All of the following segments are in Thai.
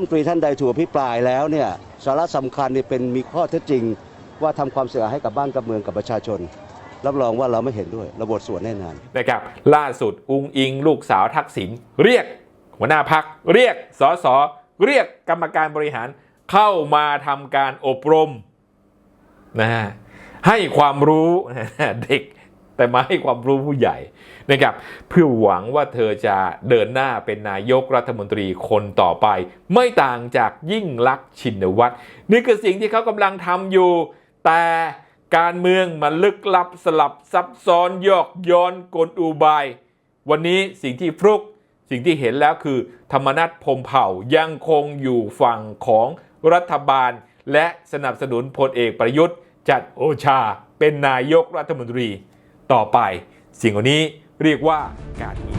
มนตรีท่านใดถูกอภิปรายแล้วเนี่ยสาระสำคัญเนี่ยเป็นมีข้อเท็จจริง ว่าทำความเสียหายให้กับบ้านกับเมืองกับประชาชน รับรองว่าเราไม่เห็นด้วยระบบสวนแน่นอนนะครับล่าสุดอุงอิง ลูกสาวทักษิณเรียก หัวหน้าพักเรียกสสเรียกกรรมการบริหารเข้ามาทำการอบรมนะฮะให้ความรู้เด็ก แต่มาให้ความรู้ผู้ใหญ่นะครับเพื่อหวังว่าเธอจะเดินหน้าเป็นนายกรัฐมนตรีคนต่อไป ไม่ต่างจากยิ่งลักษณ์ชินวัตรนี่คือสิ่งที่เขากำลังทำอยู่ แต่การเมืองมันลึกลับสลับซับซ้อนยอกย้อนกลอุบาย วันนี้สิ่งที่ฟลุกสิ่งที่เห็นแล้วคือ ธรรมนัฐพมเผ่ายังคงอยู่ฝั่งของรัฐบาล และสนับสนุนพลเอกประยุทธ์จัดโอชาเป็นนายกรัฐมนตรี ต่อไป สิ่งเหล่านี้เรียกว่าการเมือง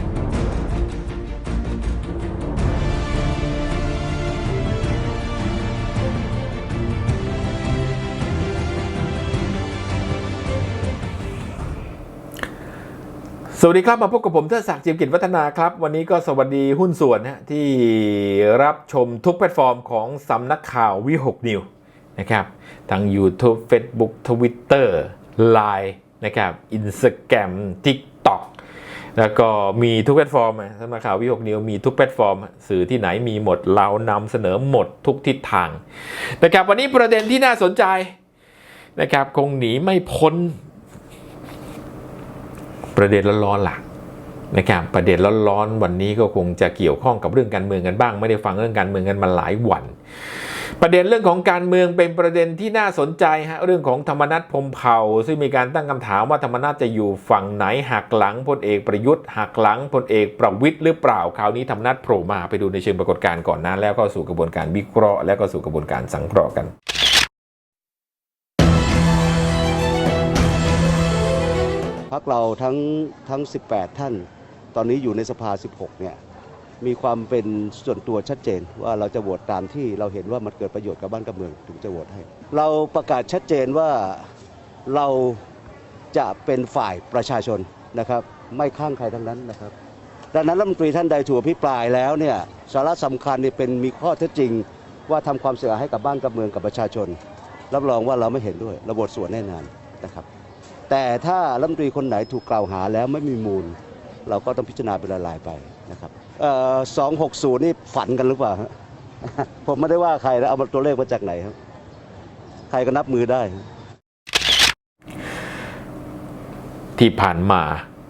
สวัสดีครับ มาพบกับผมเทดศักดิ์จิมกิจวัฒนาครับ วันนี้ก็สวัสดีหุ้นส่วนนะที่รับชมทุกแพลตฟอร์มของสำนักข่าววิหกนิวนะครับทั้ง YouTube Facebook Twitter Line นะครับ Instagram TikTok แล้วก็มีทุกแพลตฟอร์มสำนักข่าววิหกนิวมีทุกแพลตฟอร์ม สื่อที่ไหนมีหมดเรานำเสนอหมดทุกทิศทางนะครับวันนี้ประเด็นที่น่าสนใจนะครับคงหนีไม่พ้น ประเด็นร้อนๆหลักนะครับประเด็นร้อนๆวันนี้ก็คงจะเกี่ยวข้องกับเรื่องการเมืองกันบ้าง ไม่ได้ฟังเรื่องการเมืองกันมาหลายวัน ประเด็นเรื่องของการเมืองเป็นประเด็นที่น่าสนใจฮะเรื่องของธรรมนัฐพมเผ่า ซึ่งมีการตั้งคำถามว่าธรรมนัฐจะอยู่ฝั่งไหนหักหลังพลเอกประยุทธ์หักหลังพลเอกประวิตยหรือเปล่าคราวนี้ธรรมนัฐโผล่มาไปดูในเชิงปรากฏการณ์ก่อนหนั้นแล้วก็สู่กระบวนการวิเคราะห์แล้วก็สู่กระบวนการสังเคราะห์กันพักเราทั้งทั้ง 18 ท่าน ตอนนี้อยู่ในสภา 16 เนี่ย มีความเป็นส่วนตัวชัดเจน ว่าเราจะโหวตตามที่เราเห็นว่ามันเกิดประโยชน์กับบ้านกับเมืองถึงจะโหวตให้ เราประกาศชัดเจนว่าเราจะเป็นฝ่ายประชาชนนะครับไม่ข้างใครทั้งนั้นนะครับ ดังนั้นรัฐมนตรีท่านใดถูกอภิปรายแล้วเนี่ยสาระสำคัญเนี่ยเป็นมีข้อเท็จจริง ว่าทำความเสียหายให้กับบ้านกับเมืองกับประชาชน รับรองว่าเราไม่เห็นด้วย ระบบส่วนแน่นอนนะครับ แต่ถ้ารัฐมนตรีคนไหนถูกกล่าวหาแล้วไม่มีมูล เราก็ต้องพิจารณาเป็นรายๆไปนะครับ สองหกศูนย์นี่ฝันกันหรือเปล่าผมไม่ได้ว่าใครนะเอามาตัวเลขมาจากไหนครับ ใครก็นับมือได้ ที่ผ่านมา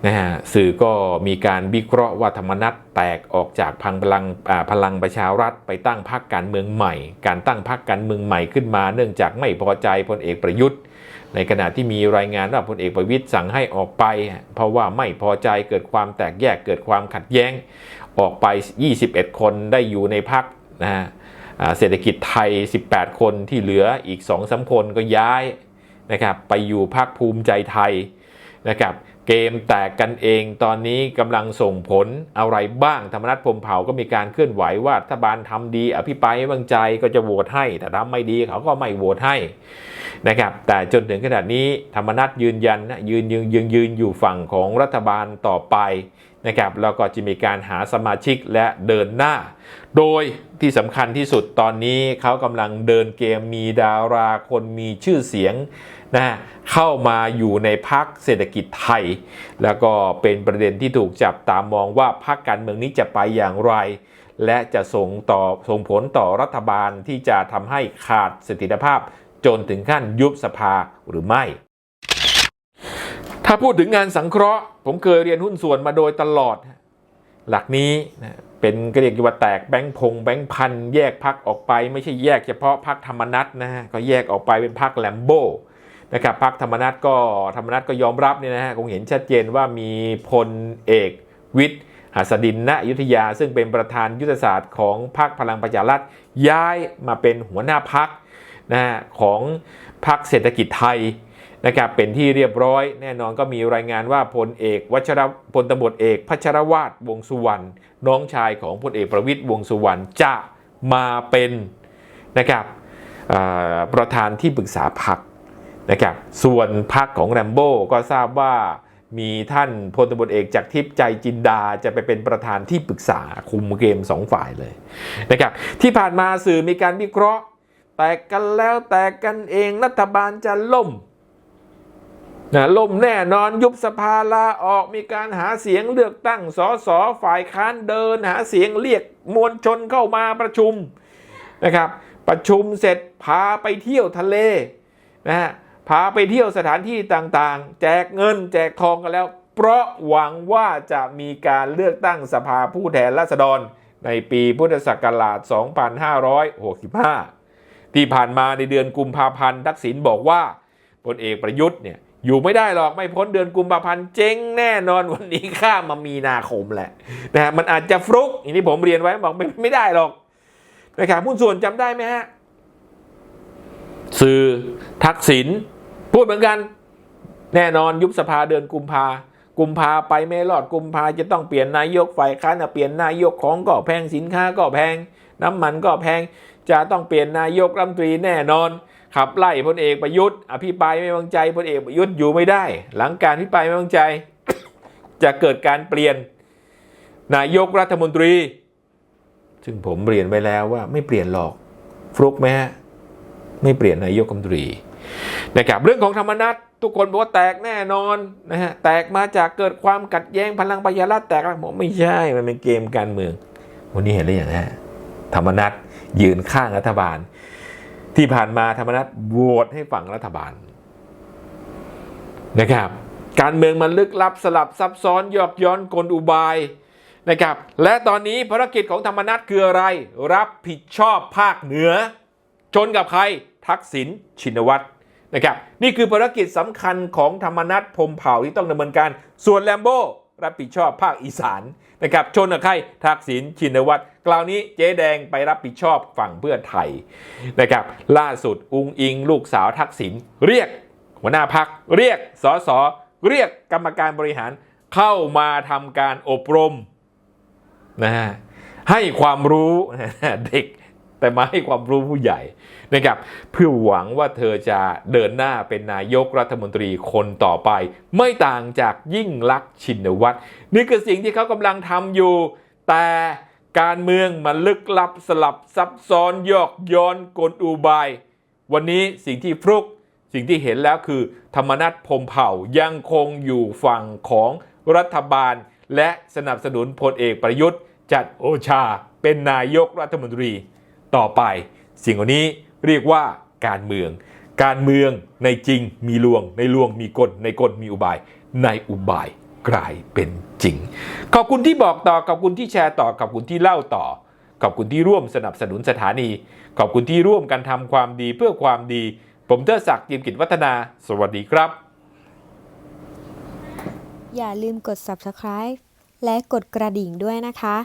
นะฮะสื่อก็มีการวิเคราะห์ว่าธรรมนัตแตกออกจากพังพลังพลังประชารัฐไปตั้งพรรคการเมืองใหม่ การตั้งพรรคการเมืองใหม่ขึ้นมา เนื่องจากไม่พอใจพลเอกประยุทธ์ ในขณะที่มีรายงานว่าพลเอกประวิตยสั่งให้ออกไป เพราะว่าไม่พอใจเกิดความแตกแยกเกิดความขัดแย้ง ออกไป 21 คนได้อยู่ในพรรคนะฮะเศรษฐกิจไทย 18 คนที่เหลืออีก2-3สคนก็ย้ายนะครับไปอยู่พรรคภูมิใจไทยนะครับเกมแตกกันเองตอนนี้กำลังส่งผลอะไรบ้างธรรมนัฐพรมเผาก็มีการเคลื่อนไหวว่ารัฐบาลทำดีอภิปรายไม่วางใจก็จะโหวตให้ แต่ทำไม่ดีเขาก็ไม่โหวตให้นะครับแต่จนถึงขนาดนี้ธรรมนัฐยืนยันนะยืนยืนยืนยืนอยู่ฝั่งของรัฐบาลต่อไป นะครับแล้วก็จะมีการหาสมาชิกและเดินหน้า โดยที่สำคัญที่สุดตอนนี้เขากำลังเดินเกมมีดาราคนมีชื่อเสียงนะฮะเข้ามาอยู่ในพักเศรษฐกิจไทย แล้วก็เป็นประเด็นที่ถูกจับตามองว่าพักการเมืองนี้จะไปอย่างไร และจะส่งต่อส่งผลต่อรัฐบาลที่จะทำให้ขาดเสถียรภาพจนถึงขั้นยุบสภาหรือไม่ ถ้าพูดถึงงานสังเคราะห์ ผมเคยเรียนหุ้นส่วนมาโดยตลอด หลักนี้เป็นก็เรียกว่าแตกแบงค์พงแบงค์พันแยกพักออกไป ไม่ใช่แยกเฉพาะพักธรรมนัตนะฮะก็แยกออกไปเป็นพักแลมโบนะครับพักธรรมนัตก็ธรรมนัตก็ยอมรับเนี่ยนะฮะคงเห็นชัดเจนว่ามีพลเอกวิทย์หัสดินณอยุธยา ซึ่งเป็นประธานยุทธศาสตร์ของพรรคพลังประชารัฐย้ายมาเป็นหัวหน้าพักนะฮะของพรรคเศรษฐกิจไทย นะครับเป็นที่เรียบร้อย แน่นอนก็มีรายงานว่าพลเอกวัชรพลตำรวจเอกพัชรวาทวงสุวรรณน้องชายของพลเอกประวิตยวงสุวรรณจะมาเป็นนะครับประธานที่ปรึกษาพรรคนะครับส่วนพักของแรมโบ้ก็ทราบว่ามีท่านพลตำรวจเอกจากทิพย์ใจจินดาจะไปเป็นประธานที่ปรึกษาคุมเกมสองฝ่ายเลยนะครับที่ผ่านมาสื่อมีการวิเคราะห์ แตกกันแล้วแตกกันเองรัฐบาลจะล่ม นะล่มแน่นอนยุบสภาลาออกมีการหาเสียงเลือกตั้งสสฝ่ายค้านเดิน หาเสียงเรียกมวลชนเข้ามาประชุมนะครับ ประชุมเสร็จพาไปเที่ยวทะเลนะฮะพาไปเที่ยวสถานที่ต่างๆ แจกเงินแจกทองกันแล้ว เพราะหวังว่าจะมีการเลือกตั้งสภาผู้แทนราษฎร ในปีพุทธศักราช 2565 ที่ผ่านมาในเดือนกุมภาพันธ์ทักษิณบอกว่าพลเอกประยุทธ์เนี่ย อยู่ไม่ได้หรอกไม่พ้นเดือนกุมภาพันธ์เจ๊งแน่นอนวันนี้ข้ามามีนาคมแหละนะฮะมันอาจจะฟลุกอย่างที่ผมเรียนไว้บอกไม่ไม่ได้หรอกนะครับหุ้นส่วนจำได้ไหมฮะสื่อทักษิณพูดเหมือนกัน แน่นอนยุบสภาเดือนกุมภากุมภาไปไม่รอดกุมภาจะต้องเปลี่ยนนายกฝ่ายค้านเปลี่ยนนายกของก็แพงสินค้าก็แพง น้ำมันก็แพง จะต้องเปลี่ยนนายกรัฐมนตรีแน่นอน ขับไล่พลเอกประยุทธ์ อภิปรายไม่วางใจพลเอกประยุทธ์อยู่ไม่ได้ หลังการอภิปรายไม่วางใจ จะเกิดการเปลี่ยนนายกรัฐมนตรี ซึ่งผมเรียนไว้แล้วว่าไม่เปลี่ยนหรอกฟลุกไหมฮะไม่เปลี่ยนนายกรัฐมนตรีนะครับเรื่องของธรรมนัตทุกคนบอกว่าแตกแน่นอนนะฮะแตกมาจากเกิดความขัดแย้งพลังประชารัฐแตกแล้วผมไม่ใช่มันเป็นเกมการเมือง วันนี้เห็นหรือยังฮะธรรมนัต ยืนข้างรัฐบาล ที่ผ่านมาธรรมนัตโหวตให้ฝั่งรัฐบาลนะครับ การเมืองมันลึกลับสลับซับซ้อนยอกย้อนกลอุบายนะครับ และตอนนี้ภารกิจของธรรมนัตคืออะไร รับผิดชอบภาคเหนือ ชนกับใครทักษิณชินวัตรนะครับ นี่คือภารกิจสำคัญของธรรมนัตพรมเผ่าที่ต้องดำเนินการ ส่วนแลมโบ รับผิดชอบภาคอีสานนะครับชนกับใครทักษิณชินวัตรกล่าวนี้เจ๊แดงไปรับผิดชอบฝั่งเพื่อไทยนะครับล่าสุดอุงอิง ลูกสาวทักษิณเรียก หัวหน้าพักเรียกสสเรียกกรรมการบริหารเข้ามาทำการอบรมนะฮะให้ความรู้เด็ก แต่มาให้ความรู้ผู้ใหญ่นะครับเพื่อหวังว่าเธอจะเดินหน้าเป็นนายกรัฐมนตรีคนต่อไป ไม่ต่างจากยิ่งลักษณ์ชินวัตรนี่คือสิ่งที่เขากำลังทำอยู่ แต่การเมืองมันลึกลับสลับซับซ้อนยอกย้อนกลอุบาย วันนี้สิ่งที่ฟลุกสิ่งที่เห็นแล้วคือ ธรรมนัฐพมเผ่ายังคงอยู่ฝั่งของรัฐบาล และสนับสนุนพลเอกประยุทธ์จัดโอชาเป็นนายกรัฐมนตรี ต่อไป สิ่งเหล่านี้เรียกว่าการเมือง การเมืองในจริงมีลวง ในลวงมีกล ในกลมีอุบาย ในอุบายกลายเป็นจริง ขอบคุณที่บอกต่อ ขอบคุณที่แชร์ต่อ ขอบคุณที่เล่าต่อ ขอบคุณที่ร่วมสนับสนุนสถานี ขอบคุณที่ร่วมกันทำความดีเพื่อความดี ผมเทอศักดิ์เจียมกิจวัฒนา สวัสดีครับ อย่าลืมกด subscribe และกดกระดิ่งด้วยนะคะ